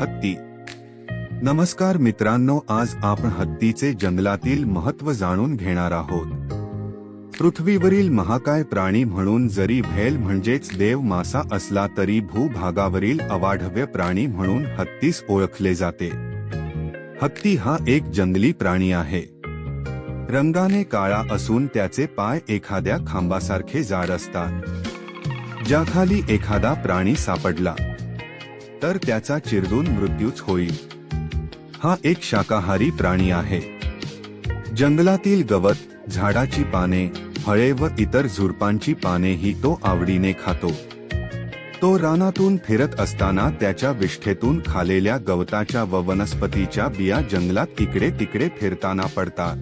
हत्ती. नमस्कार मित्रांनो आज आपण हत्तीचे जंगलातील महत्त्व जाणून घेणार आहोत. पृथ्वीवरील महाकाय प्राणी म्हणून जरी भेल म्हणजेच देव मासा असला तरी भूभागावरील अवाढव्य प्राणी म्हणून हत्तीस ओळखले जाते. हत्ती हा एक जंगली प्राणी आहे. रंगाने काळा असून त्याचे पाय एखाद्या खांबासारखे जाड असतात. ज्याखाली एखादा प्राणी सापडला. तर त्याचा चिरडून मृत्यूच होईल. हा एक शाकाहारी प्राणी आहे. जंगलातील गवत झाडाची पाने फळे व इतर झुडपांची पानेही तो आवडीने खातो. तो रानातून फिरत असताना त्याच्या विष्ठेतून खालेल्या गवताच्या व वनस्पतीच्या बिया जंगलात इकडे तिकडे फिरताना पडतात.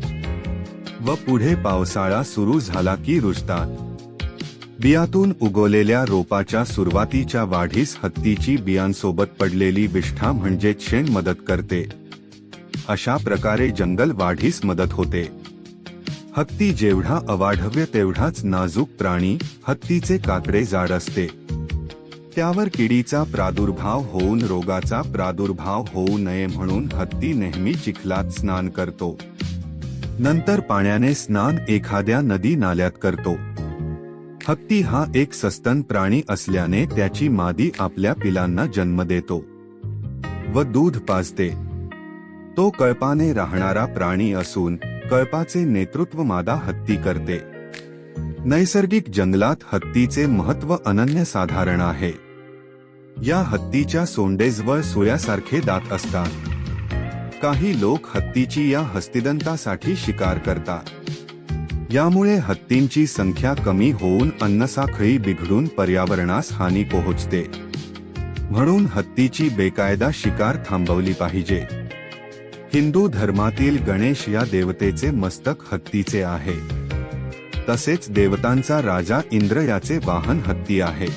व पुढे पावसाळा सुरू झाला की रुजतात. बियातून उगवलेल्या रोपाच्या सुरुवातीच्या वाढीस हत्तीची बियांसोबत पडलेली विष्ठा म्हणजे शेण मदत करते. अशा प्रकारे जंगल वाढीस मदत होते. हत्ती जेवढा अवाढव्य तेवढाच नाजूक प्राणी हत्तीचे काकडे जाड असते. त्यावर किडीचा प्रादुर्भाव होऊन रोगाचा प्रादुर्भाव होऊ नये म्हणून हत्ती नेहमी चिखलात स्नान करतो. नंतर पाण्याने स्नान एखाद्या नदी नाल्यात करतो. हत्ती हा एक सस्तन प्राणी असल्याने त्याची मादी आपल्या पिलांना जन्म देतो. व दूध पाजते. तो कळपाने राहणारा प्राणी असून कळपाचे नेतृत्व मादा हत्ती करते. नैसर्गिक जंगलात हत्तीचे महत्त्व अनन्यसाधारण आहे. या हत्तीच्या सोंडेजवळ सोयासारखे दात असतात. काही लोक हत्तीची या हस्तिदंतासाठी शिकार करतात. यामुळे हत्तींची संख्या कमी होऊन अन्नसाखळी बिघडून पर्यावरणास हानी पोहोचते. म्हणून हत्तीची बेकायदा शिकार थांबवली पाहिजे. हिंदू धर्मातील गणेश या देवतेचे मस्तक हत्तीचे आहे. तसेच देवतांचा राजा इंद्र याचे वाहन हत्ती आहे.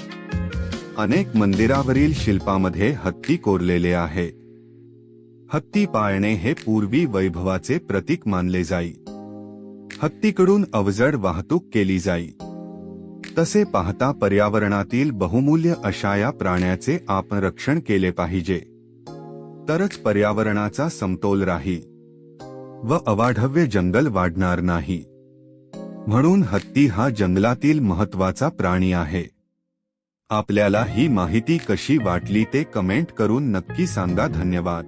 अनेक मंदिरावरील शिल्पामध्ये हत्ती कोरलेले आहे. हत्ती पाळणे हे पूर्वी वैभवाचे प्रतीक मानले जाई. हत्तीकडून अवजड वाहतूक केली जाई. तसे पाहता पर्यावरणातील बहुमूल्य अशा या प्राण्याचे आपण रक्षण केले पाहिजे. तरच पर्यावरणाचा समतोल राही. व अवाढव्य जंगल वाढणार नाही. म्हणून हत्ती हा जंगलातील महत्त्वाचा प्राणी आहे. आपल्याला ही माहिती कशी वाटली ते कमेंट करून नक्की सांगा. धन्यवाद.